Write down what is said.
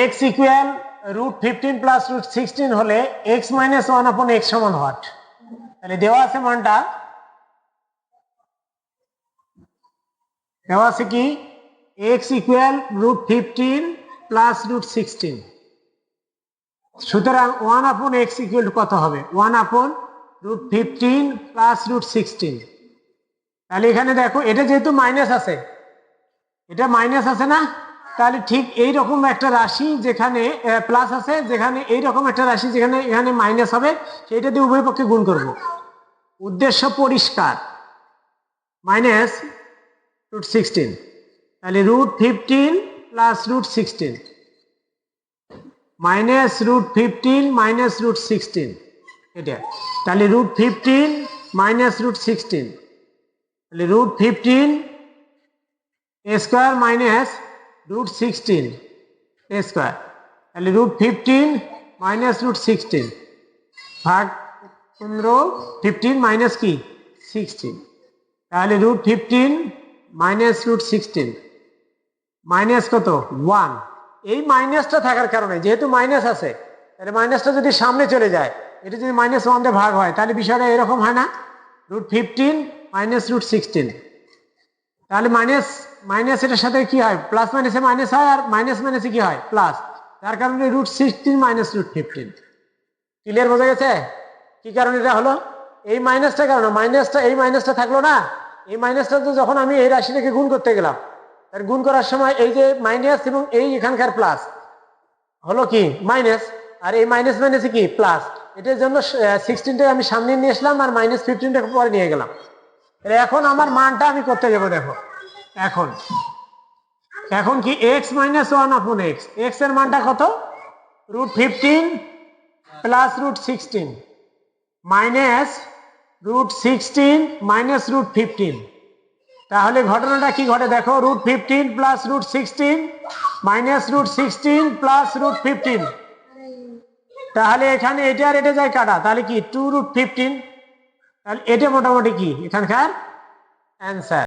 X equal root fifteen plus root sixteen হলে X minus one upon X সমান what তাহলে দেওয়া আছে মানটা। দেওয়া আছে কি? X equal root fifteen plus root sixteen সুতরাং ওয়ান আপন এক্স ইকুয়াল কত হবে? One upon root fifteen plus root sixteen তাহলে এখানে দেখো, এটা যেহেতু মাইনাস আছে, এটা মাইনাস আছে না? তাহলে ঠিক এই রকম একটা রাশি যেখানে প্লাস আছে, যেখানে এই রকম একটা রাশি যেখানে, এখানে মাইনাস হবে সেটা দিয়ে উভয় পক্ষে গুণ করব। উদ্দেশ্য পরিষ্কার। মাইনাস রুট সিক্সটিন তাহলে root fifteen plus root sixteen minus root fifteen minus root sixteen এটা। তাহলে root fifteen minus root sixteen তাহলে root fifteen square minus root sixteen এ স্কোয়ার তাহলে root fifteen minus root sixteen ভাগ পনেরো fifteen minus কি? Sixteen তাহলে root fifteen minus root sixteen minus কত? One এই মাইনাসটা থাকার কারণে, যেহেতু মাইনাস আছে, তাহলে মাইনাসটা যদি সামনে চলে যায়, এটা যদি মাইনাস ওয়ান দিয়ে ভাগ হয়, তাহলে বিষয়টা এরকম হয় না root fifteen minus root sixteen তাহলে মাইনাস মাইনাস এটার সাথে কি হয়? প্লাস মাইনাসে মাইনাস হয় আর মাইনাস মাইনাসে কি হয়? প্লাস তার কারণে root sixteen minus root fifteen clear বোঝা গেছে? কি কারণে এটা হলো? এই মাইনাসটা কারণে। মাইনাসটা এই মাইনাসটা থাকল না। এই মাইনাসটা তো যখন আমি এই রাশিটাকে গুণ করতে গেলাম, তার গুণ করার সময় এই যে মাইনাস এবং এই এখানকার প্লাস হলো কি? মাইনাস আর এই মাইনাস মাইনাসে কি? প্লাস এটার জন্য সিক্সটিনটা আমি সামনে নিয়ে আসলাম আর মাইনাস ফিফটিনটা পরে নিয়ে গেলাম। এখন আমার মানটা আমি করতে যাব, দেখো। এখন। এখন কি X minus one upon X এক্সের মানটা কত? Root fifteen plus root sixteen minus root sixteen minus root fifteen তাহলে ঘটনাটা কি ঘটে? দেখো root fifteen plus root sixteen minus root sixteen plus root fifteen তাহলে এখানে এটা আর এটা যায় কাটা তাহলে কি? টু রুট ফিফটিন তাহলে এটা মোটামুটি কি? এখানকার অ্যান্সার